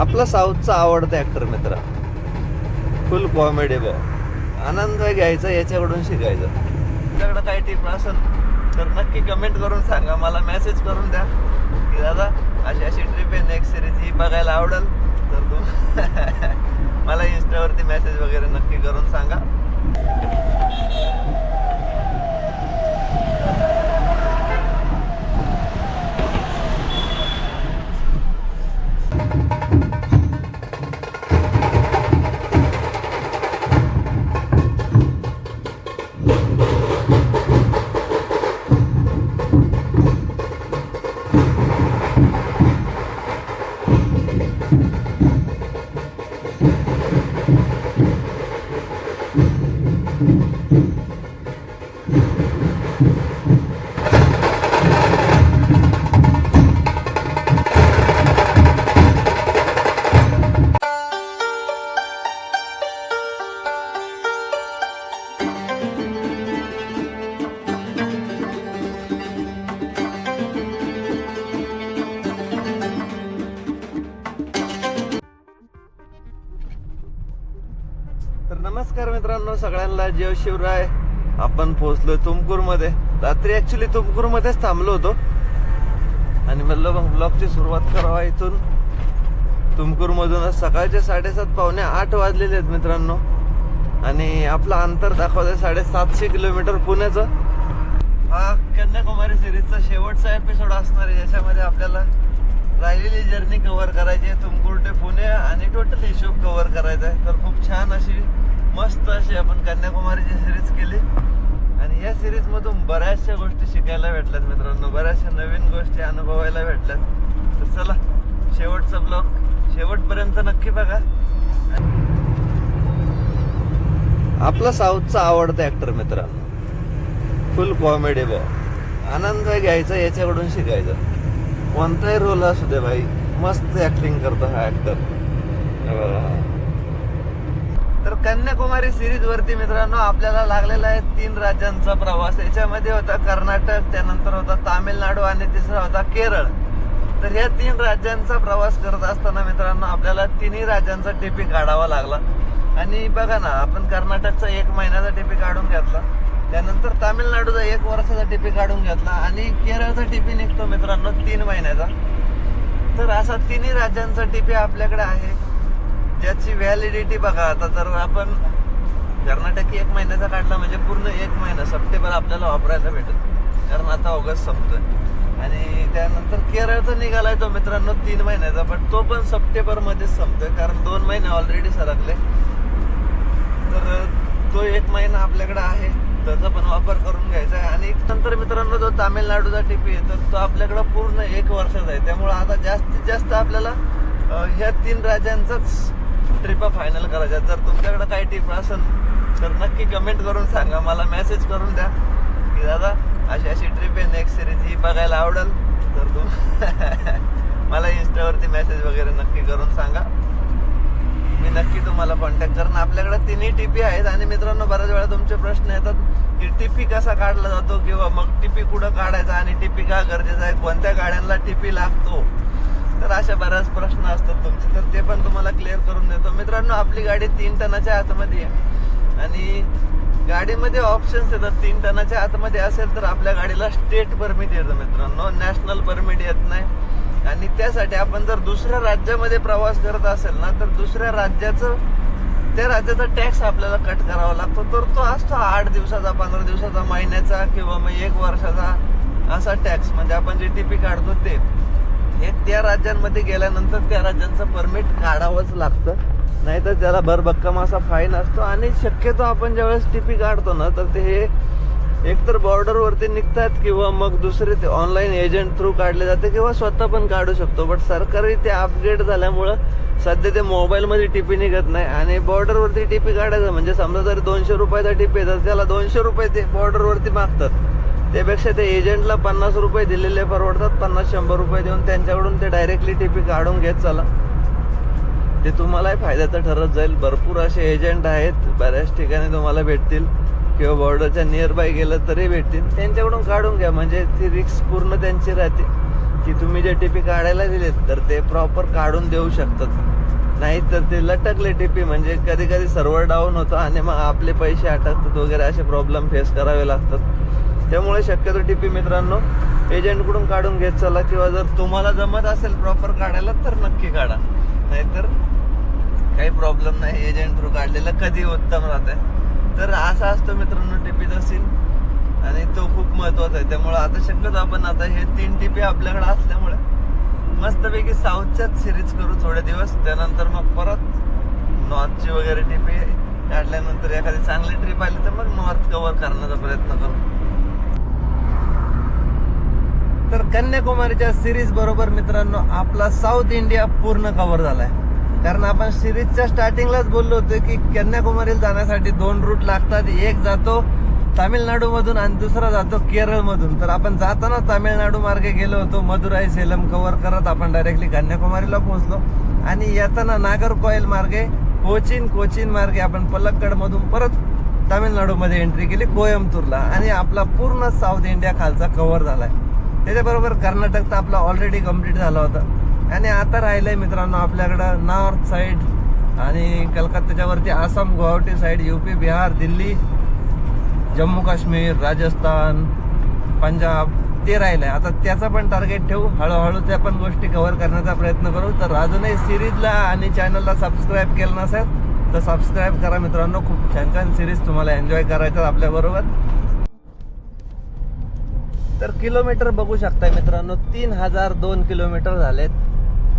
आपला साऊथचा आवडता ॲक्टर मित्र. फुल कॉमेडी बॉ आनंद घ्यायचा याच्याकडून शिकायचं. तुमच्याकडं काही टिप असेल तर नक्की कमेंट करून सांगा. मला मेसेज करून द्या. की दादा अशी अशी ट्रिप आहे नेक्स्ट सिरीज ही बघायला आवडेल. तर तू मला इन्स्टावरती मेसेज वगैरे नक्की करून सांगा. शिवराय आपण पोहोचलोय तुमकूरमध्ये रात्री ऍक्च्युली तुमकूरमध्येच थांबलो होतो. आणि म्हणलं मग ब्लॉगची सुरुवात करावा इथून. तुमकूरमधूनच सकाळचे साडेसात पावणे आठ वाजलेले आहेत मित्रांनो. आणि आपलं अंतर दाखवतंय साडेसातशे किलोमीटर पुण्याचं. हा कन्याकुमारी सिरीजचा शेवटचा एपिसोड असणार आहे. ज्याच्यामध्ये आपल्याला राहिलेली जर्नी कव्हर करायची आहे. तुमकूर ते पुणे आणि टोटल हिशोब कव्हर करायचा आहे. तर खूप छान अशी मस्त अशी आपण कन्याकुमारीची सिरीज केली. आणि या सिरीज मधून बऱ्याचशा गोष्टी शिकायला भेटल्यात मित्रांनो. बऱ्याचशा नवीन गोष्टी अनुभवायला भेटल्यात. तर चला शेवटचा ब्लॉग शेवटपर्यंत नक्की बघा. आपला साऊथचा आवडता ऍक्टर मित्रांनो फुल कॉमेडी बॉ आनंद घ्यायचा याच्याकडून शिकायचं. कोणताही रोल असू दे भाई. मस्त ऍक्टिंग करतो हा ऍक्टर कन्याकुमारी सिरीज वरती मित्रांनो आपल्याला लागलेला आहे तीन राज्यांचा प्रवास. याच्यामध्ये होता कर्नाटक त्यानंतर होता तामिळनाडू आणि तिसरा होता केरळ. तर या तीन राज्यांचा प्रवास करत असताना मित्रांनो आपल्याला तिन्ही राज्यांचा टीपी काढावा लागला. आणि बघा ना आपण कर्नाटकचा एक महिन्याचा टीपी काढून घेतला. त्यानंतर तामिळनाडूचा एक वर्षाचा टिपी काढून घेतला. आणि केरळचा टिपी निघतो मित्रांनो तीन महिन्याचा. तर असा तिन्ही राज्यांचा टिपी आपल्याकडे आहे. ज्याची व्हॅलिडिटी बघा. आता जर आपण कर्नाटकी एक महिन्याचा काढला म्हणजे पूर्ण एक महिना सप्टेंबर आपल्याला वापरायला भेटत कारण आता ऑगस्ट संपतोय. आणि त्यानंतर केरळचा निघालाय तो मित्रांनो तीन महिन्याचा पण तो पण सप्टेंबर मध्येच संपतोय. कारण दोन महिने ऑलरेडी सरकले. तर तो एक महिना आपल्याकडे आहे. त्याचा पण वापर करून घ्यायचा आहे. आणि नंतर मित्रांनो जो तामिळनाडूचा टिपी आहे तर तो आपल्याकडे पूर्ण एक वर्षाचा आहे. त्यामुळे आता जास्तीत जास्त आपल्याला ह्या तीन राज्यांचाच ट्रिपा फायनल करायच्या जर तुमच्याकडे काही टिप असेल तर नक्की कमेंट करून सांगा. मला मेसेज करून द्या. की दादा अशी अशी ट्रिप आहे नेक्स्ट सिरीज ही बघायला आवडेल. तर तू मला इन्स्टावरती मेसेज वगैरे नक्की करून सांगा. मी नक्की तुम्हाला कॉन्टॅक्ट करणं आपल्याकडे तिन्ही टिपी आहेत आणि मित्रांनो बऱ्याच वेळा तुमचे प्रश्न येतात की टिपी कसा काढला जातो किंवा मग टिपी कुठं काढायचा आणि टिपी का गरजेचा आहे? कोणत्या गाड्यांना टिपी लागतो? तर अशा बऱ्याच प्रश्न असतात तुमचे. तर ते पण तुम्हाला क्लिअर करून देतो. मित्रांनो आपली गाडी तीन टनाच्या आतमध्ये आहे. आणि गाडीमध्ये ऑप्शन्स येतात तीन टनाच्या आतमध्ये असेल तर आपल्या गाडीला स्टेट परमिट येतं मित्रांनो. नॅशनल परमिट येत नाही. आणि त्यासाठी आपण जर दुसऱ्या राज्यामध्ये प्रवास करत असेल ना तर दुसऱ्या राज्याचं त्या राज्याचा टॅक्स आपल्याला कट करावा लागतो. तर तो असतो आठ दिवसाचा पंधरा दिवसाचा महिन्याचा किंवा मग एक वर्षाचा असा टॅक्स म्हणजे आपण जे टीपी काढतो ते. हे त्या राज्यांमध्ये गेल्यानंतर त्या राज्यांचं परमिट काढावंच लागतं. नाहीतर त्याला भरभक्कम असा फाईन असतो आणि शक्यतो आपण ज्यावेळेस टीपी काढतो ना तर ते हे एकतर बॉर्डरवरती निघतात किंवा मग दुसरे ते ऑनलाईन एजंट थ्रू काढले जाते किंवा स्वतः पण काढू शकतो. बट सरकारी ते अपग्रेड झाल्यामुळं सध्या ते मोबाईलमध्ये टीपी निघत नाही आणि बॉर्डरवरती टीपी काढायचं म्हणजे समजा जर दोनशे रुपयाचा टीपी तर त्याला दोनशे रुपये ते बॉर्डरवरती मागतात. त्यापेक्षा ते एजंटला पन्नास रुपये दिलेले परवडतात पन्नास शंभर रुपये देऊन त्यांच्याकडून ते डायरेक्टली टीपी काढून घेत चला. ते तुम्हालाही फायद्याचं ठरत जाईल. भरपूर असे एजंट आहेत बऱ्याच ठिकाणी तुम्हाला भेटतील. किंवा बॉर्डरच्या नियर बाय गेलं तरी भेटतील. त्यांच्याकडून काढून घ्या. म्हणजे ती रिक्स पूर्ण त्यांची राहते. की तुम्ही जे टीपी काढायला दिलेत तर ते प्रॉपर काढून देऊ शकतात. नाही तर ते लटकले टीपी म्हणजे कधी कधी सर्व्हर डाऊन होतं आणि मग आपले पैसे अटकतात वगैरे असे प्रॉब्लेम फेस करावे लागतात. त्यामुळे शक्यतो टीपी मित्रांनो एजंटकडून काढून घेत चला किंवा जर तुम्हाला जमत असेल प्रॉपर काढायला तर नक्की काढा. नाहीतर काही प्रॉब्लेम नाही एजंट थ्रू काढलेलं कधी उत्तम राहते तर असा असतो मित्रांनो टीपीचा सीन आणि तो खूप महत्त्वाचा आहे. त्यामुळे आता शक्यतो आपण आता हे तीन टीपी आपल्याकडे असल्यामुळे मस्तपैकी साऊथच्याच सिरीज करू थोडे दिवस. त्यानंतर मग परत नॉर्थची वगैरे टीपी काढल्यानंतर एखादी चांगली ट्रिप आली तर मग नॉर्थ कव्हर करण्याचा प्रयत्न करू. तर कन्याकुमारीच्या सिरीज बरोबर मित्रांनो आपला साऊथ इंडिया पूर्ण कव्हर झालाय. कारण आपण सिरीजच्या स्टार्टिंगलाच बोललो होतो की कन्याकुमारीला जाण्यासाठी दोन रूट लागतात. एक जातो तामिळनाडू मधून आणि दुसरा जातो केरळ मधून तर आपण जाताना तामिळनाडू मार्गे गेलो होतो मदुराई सेलम कव्हर करत आपण डायरेक्टली कन्याकुमारीला पोहोचलो. आणि येताना नागरकोइल मार्गे कोचीन कोचीन मार्गे आपण पलक्कड मधून परत तामिळनाडूमध्ये एंट्री केली कोयमतूरला आणि आपला पूर्ण साऊथ इंडिया खालचा कव्हर झालाय. त्याच्याबरोबर कर्नाटक तर आपला ऑलरेडी कंप्लीट झाला होता. आणि आता राहिलंय मित्रांनो आपल्याकडं नॉर्थ साईड आणि कलकत्त्याच्यावरती आसाम गुवाहाटी साईड युपी बिहार दिल्ली जम्मू काश्मीर राजस्थान पंजाब ते राहिलंय. आता त्याचा पण टार्गेट ठेवू. हळूहळू त्या पण गोष्टी कव्हर करण्याचा प्रयत्न करू. तर अजूनही सिरीजला आणि चॅनलला सबस्क्राईब केलं नसेल तर सबस्क्राईब करा मित्रांनो. खूप छान छान सिरीज तुम्हाला एन्जॉय करायचं आपल्याबरोबर. तर किलोमीटर बघू शकताय मित्रांनो तीन हजार दोन किलोमीटर झालेत.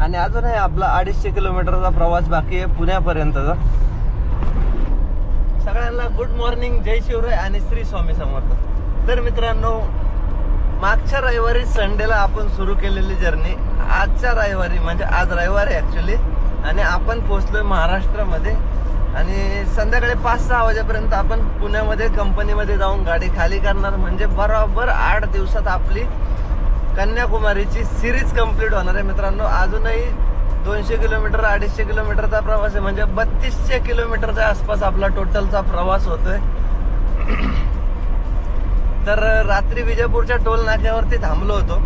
आणि अजूनही आपला अडीचशे किलोमीटरचा प्रवास बाकी आहे पुण्यापर्यंतचा. सगळ्यांना गुड मॉर्निंग जय शिवराय आणि श्री स्वामी समर्थ. तर मित्रांनो मागच्या रविवारी संडेला आपण सुरू केलेली जर्नी आजच्या रविवारी म्हणजे आज रविवारी ऍक्च्युली आणि आपण पोहोचलोय महाराष्ट्रामध्ये. आणि संध्याकाळी पाच सहा वाजेपर्यंत आपण पुण्यामध्ये कंपनीमध्ये जाऊन गाडी खाली करणार. म्हणजे बरोबर आठ दिवसात आपली कन्याकुमारीची सिरीज कंप्लीट होणार आहे मित्रांनो. अजूनही दोनशे किलोमीटर अडीचशे किलोमीटरचा प्रवास आहे. म्हणजे बत्तीसशे किलोमीटरच्या आसपास आपला टोटलचा प्रवास होतोय. तर रात्री विजयपूरच्या टोल नाक्यावरती थांबलो होतो.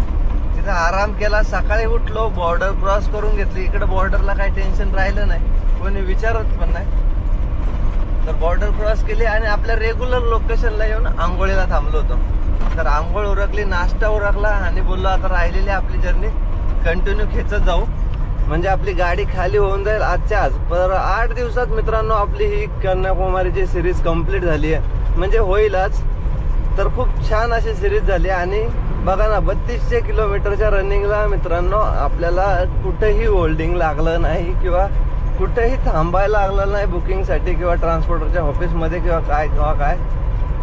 तिथे आराम केला. सकाळी उठलो बॉर्डर क्रॉस करून घेतली. इकडे बॉर्डरला काही टेन्शन राहिलं नाही. कोणी विचारत पण नाही. तर बॉर्डर क्रॉस केली आणि आपल्या रेग्युलर लोकेशनला येऊन आंघोळीला थांबलो होतो. तर आंघोळ उरकली नाश्ता उरकला आणि बोललो आता राहिलेली आपली जर्नी कंटिन्यू खेचत जाऊ. म्हणजे आपली गाडी खाली होऊन जाईल आजच्या आज. पर आठ दिवसात मित्रांनो आपली ही कन्याकुमारीची सिरीज कंप्लीट झाली आहे. म्हणजे होईलच. तर खूप छान अशी सिरीज झाली आणि बघा ना बत्तीसशे किलोमीटरच्या रनिंगला मित्रांनो आपल्याला कुठेही होल्डिंग लागलं नाही किंवा कुठेही थांबायला लागलं नाही बुकिंगसाठी किंवा ट्रान्सपोर्टरच्या ऑफिसमध्ये किंवा काय किंवा काय.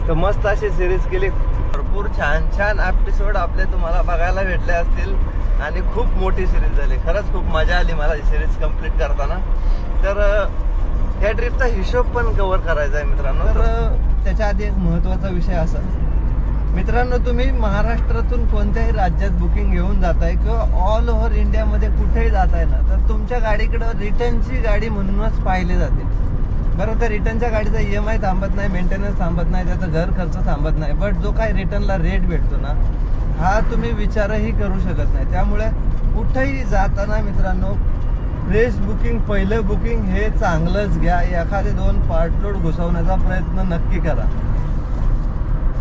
तर मस्त अशी सिरीज केली. भरपूर छान छान एपिसोड आपले तुम्हाला बघायला भेटले असतील. आणि खूप मोठी सिरीज झाली. खरंच खूप मजा आली मला ही सिरीज कंप्लीट करताना. तर ह्या ट्रिपचा हिशोब पण कवर करायचा आहे मित्रांनो. तर त्याच्या आधी एक महत्त्वाचा विषय असा. मित्रांनो तुम्ही महाराष्ट्रातून कोणत्याही राज्यात बुकिंग घेऊन जाताय किंवा ऑल ओव्हर इंडियामध्ये कुठेही जाताय ना तर तुमच्या गाडीकडं रिटर्नची गाडी म्हणूनच पाहिले जाते बरं त्या रिटर्नच्या गाडीचा ई एम आय थांबत नाही मेंटेनन्स थांबत नाही त्याचा घर खर्च थांबत नाही बट जो काही रिटर्नला रेट भेटतो ना हा तुम्ही विचारही करू शकत नाही. त्यामुळे कुठेही जाताना मित्रांनो फ्रेश बुकिंग पहिलं बुकिंग हे चांगलंच घ्या. एखादे दोन पार्टलोड घुसवण्याचा प्रयत्न नक्की करा.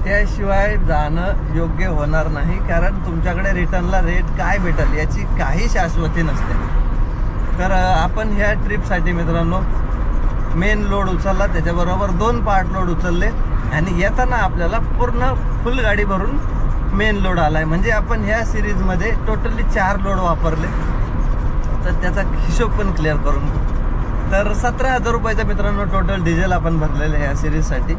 त्याशिवाय जाणं योग्य होणार नाही कारण तुमच्याकडे रिटर्नला रेट काय भेटेल याची काही शाश्वती नसते. तर आपण ह्या ट्रिपसाठी मित्रांनो मेन लोड उचलला त्याच्याबरोबर दोन पार्ट लोड उचलले आणि येताना आपल्याला पूर्ण फुल गाडी भरून मेन लोड आलाय. म्हणजे आपण ह्या सिरीजमध्ये टोटली चार लोड वापरले. तर त्याचा हिशोब पण क्लिअर करून तर सतरा हजार रुपयाचा मित्रांनो टोटल डिझेल आपण भरलेलं आहे ह्या सिरीजसाठी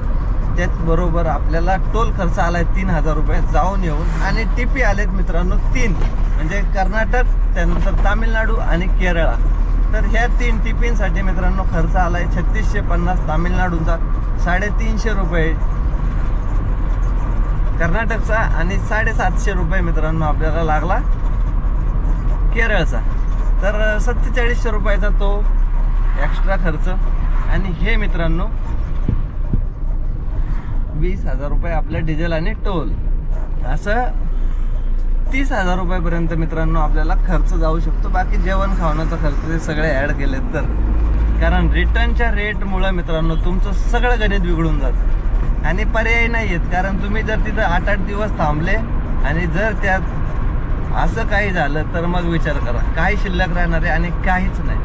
त्याचबरोबर आपल्याला टोल खर्च आलाय तीन हजार रुपये जाऊन येऊन आणि टीपी आलेत मित्रांनो तीन. म्हणजे कर्नाटक त्यानंतर तामिळनाडू आणि केरळा. तर ह्या तीन टिपींसाठी मित्रांनो खर्च आलाय छत्तीसशे पन्नास तामिळनाडूचा साडेतीनशे रुपये. कर्नाटकचा आणि साडेसातशे रुपये मित्रांनो आपल्याला लागला केरळचा. तर सत्तेचाळीसशे रुपयाचा तो एक्स्ट्रा खर्च. आणि हे मित्रांनो वीस हजार रुपये आपल्या डिझेल आणि टोल. असं तीस हजार रुपयापर्यंत मित्रांनो आपल्याला खर्च जाऊ शकतो. बाकी जेवण खावण्याचा खर्च ते सगळे ॲड केलेत तर. कारण रिटर्नच्या रेटमुळं मित्रांनो तुमचं सगळं गणित बिघडून जातं. आणि पर्याय नाही आहेत कारण तुम्ही जर तिथं आठ आठ दिवस थांबले आणि जर त्यात असं काही झालं तर मग विचार करा. काही शिल्लक राहणार आहे आणि काहीच नाही.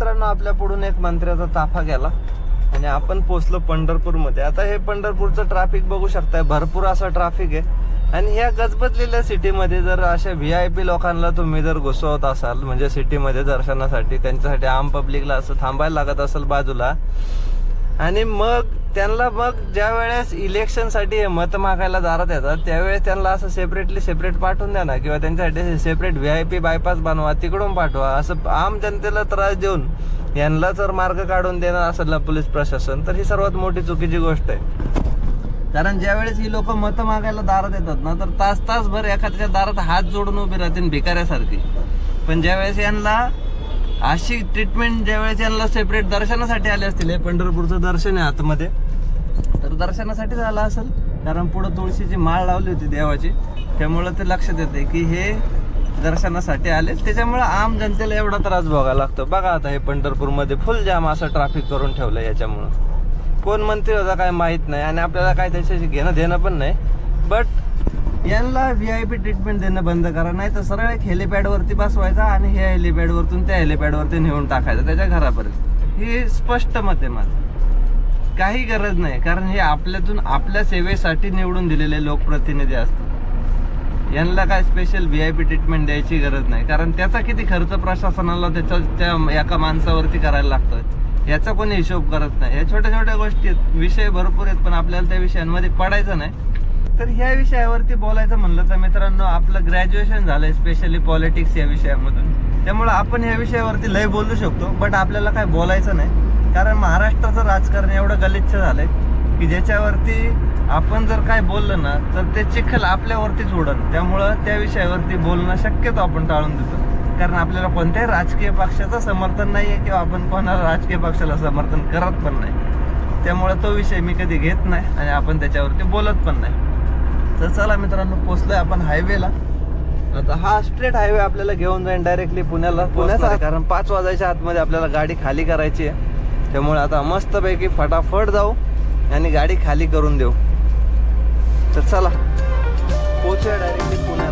मित्रांनो आपल्या पुढून एक मंत्र्याचा ताफा गेला. आणि आपण पोचलो पंढरपूरमध्ये. आता हे पंढरपूरचं ट्रॅफिक बघू शकताय. भरपूर असं ट्रॅफिक आहे. आणि ह्या गजबजलेल्या सिटीमध्ये जर अशा व्ही आय पी लोकांना तुम्ही जर घुसवत असाल म्हणजे सिटीमध्ये दर्शनासाठी त्यांच्यासाठी आम पब्लिकला असं थांबायला लागत असेल बाजूला आणि मग त्यांना मग ज्या वेळेस इलेक्शनसाठी मत मागायला दारात येतात त्यावेळेस त्यांना असं सेपरेटली सेपरेट पाठवून द्या ना किंवा त्यांच्यासाठी separate V I P bypass बनवा तिकडून पाठवा. असं आम जनतेला त्रास देऊन यांना जर मार्ग काढून देणार असेल ना पोलीस प्रशासन तर ही सर्वात मोठी चुकीची गोष्ट आहे. कारण ज्या वेळेस ही लोक मतं मागायला दारात येतात ना तर तास तासभर एखाद्याच्या दारात हात जोडून उभी राहतील भिकाऱ्यासारखी. पण ज्या वेळेस यांना अशी ट्रीटमेंट ज्यावेळेस यांना सेपरेट दर्शनासाठी आले असतील हे पंढरपूरचं दर्शन आहे आतमध्ये. तर दर्शनासाठी झालं असेल कारण पुढं तुळशीची माळ लावली होती देवाची. त्यामुळं ते लक्षात येते की हे दर्शनासाठी आले. त्याच्यामुळे आम जनतेला एवढा त्रास भोगायला लागतो. बघा आता हे पंढरपूरमध्ये फुल जाम असं ट्रॅफिक करून ठेवलं याच्यामुळं. कोण मंत्री होता काय माहीत नाही. आणि आपल्याला काय त्याच्याशी घेणं देणं पण नाही. बट यांना व्ही आय पी ट्रीटमेंट देणं बंद करा नाही तर सरळ एक हेलिपॅडवरती बसवायचा आणि हे हेलिपॅडवरतून त्या हेलिपॅडवरती नेऊन टाकायचं त्याच्या घरापर्यंत. हे स्पष्ट मत आहे माझं. काही गरज नाही कारण हे आपल्यातून आपल्या सेवेसाठी निवडून दिलेले लोकप्रतिनिधी असतात. यांना काय special V I P treatment द्यायची गरज नाही कारण त्याचा किती खर्च प्रशासनाला त्याच्या त्या एका माणसावरती करायला लागतोय. याचा कोणी हिशोब करत नाही. या छोट्या छोट्या गोष्टी आहेत. विषय भरपूर आहेत पण आपल्याला त्या विषयांमध्ये पडायचं नाही. तर ह्या विषयावरती बोलायचं म्हणलं तर मित्रांनो आपलं ग्रॅज्युएशन झालंय स्पेशली पॉलिटिक्स या विषयामधून. त्यामुळे आपण ह्या विषयावरती लय बोलू शकतो बट आपल्याला काय बोलायचं नाही. कारण महाराष्ट्राचं राजकारण एवढं गलिच्छ झालंय की ज्याच्यावरती आपण जर काय बोललं ना तर ते चिखल आपल्यावरतीच उडत त्यामुळं त्या विषयावरती बोलणं शक्यतो आपण टाळून देतो. कारण आपल्याला कोणत्याही राजकीय पक्षाचं समर्थन नाही आहे किंवा आपण कोणाला राजकीय पक्षाला समर्थन करत पण नाही. त्यामुळे तो विषय मी कधी घेत नाही आणि आपण त्याच्यावरती बोलत पण नाही. तर चला मित्रांनो पोचलोय आपण हायवेला आता हा स्ट्रेट हायवे आपल्याला घेऊन जाईन डायरेक्टली पुण्याला. पुण्याचा कारण पाच वाजायच्या आतमध्ये आपल्याला गाडी खाली करायची आहे. त्यामुळे आता मस्तपैकी फटाफट जाऊ आणि गाडी खाली करून देऊ. तर चला पोचूया डायरेक्टली पुण्याला.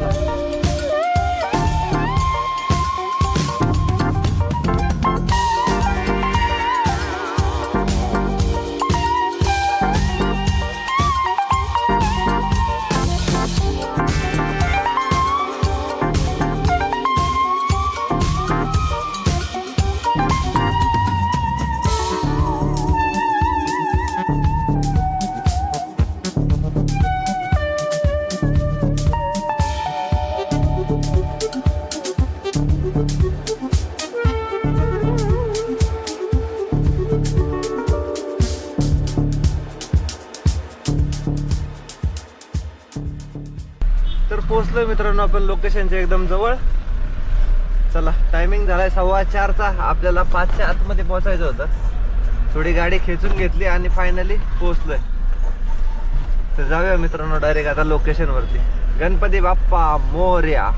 मित्रांनो आपण लोकेशनच्या एकदम जवळ. चला टायमिंग झालाय सव्वा चारचा. आपल्याला पाचच्या आतमध्ये पोहोचायचं होतं. थोडी गाडी खेचून घेतली आणि फायनली पोहोचलोय. तर जाऊया मित्रांनो डायरेक्ट आता लोकेशन वरती. गणपती बाप्पा मोर्या.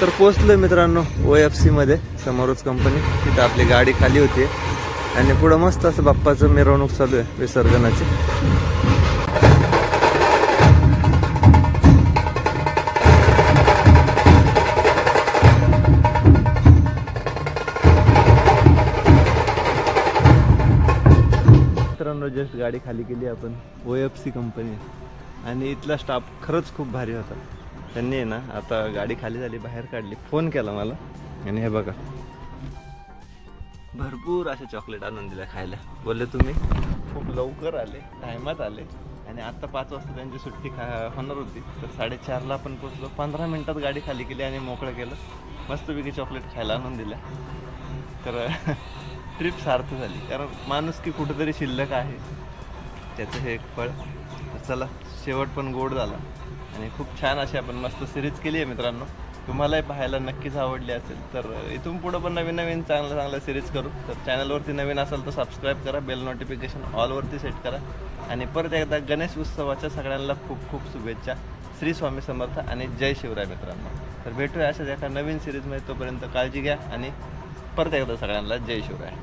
तर पोहोचलोय मित्रांनो ओ एफ सी मध्ये समोरच कंपनी तिथं आपली गाडी खाली होती आणि पुढं मस्त असं बाप्पाचं मिरवणूक चालू आहे विसर्जनाची. जस्ट गाडी खाली केली आपण ओ एफ सी कंपनी आणि इथला स्टाफ खरंच खूप भारी होता. त्यांनी आहे ना आता गाडी खाली झाली बाहेर काढली फोन केला मला. आणि हे बघा. भरपूर असे चॉकलेट आणून दिल्या खायला. बोलले तुम्ही खूप लवकर आले टायमात आले. आणि आत्ता पाच वाजता त्यांची सुट्टी खा होणार होती. तर साडेचारला आपण पोचलो पंधरा मिनटात गाडी खाली केली आणि मोकळं केलं. मस्तपैकी चॉकलेट खायला आणून दिल्या. तर ट्रिप सार्थ झाली. कारण माणूस की कुठंतरी शिल्लक आहे. त्याचं हे एक फळ. तर चला शेवट पण गोड झाला. आणि खूप छान अशी आपण मस्त सिरीज केली आहे मित्रांनो. तुम्हालाही पाहायला नक्कीच आवडली असेल तर इथून पुढं पण नवीन नवीन चांगलं चांगलं सिरीज करू. तर चॅनलवरती नवीन असेल तर सबस्क्राईब करा बेल नोटिफिकेशन ऑलवरती सेट करा. आणि परत एकदा गणेश उत्सवाच्या सगळ्यांना खूप खूप शुभेच्छा. श्री स्वामी समर्थ आणि जय शिवराय मित्रांनो. तर भेटूया अशाच एका नवीन सिरीजमध्ये तोपर्यंत काळजी घ्या आणि परत एकदा सगळ्यांना जय शिवराय.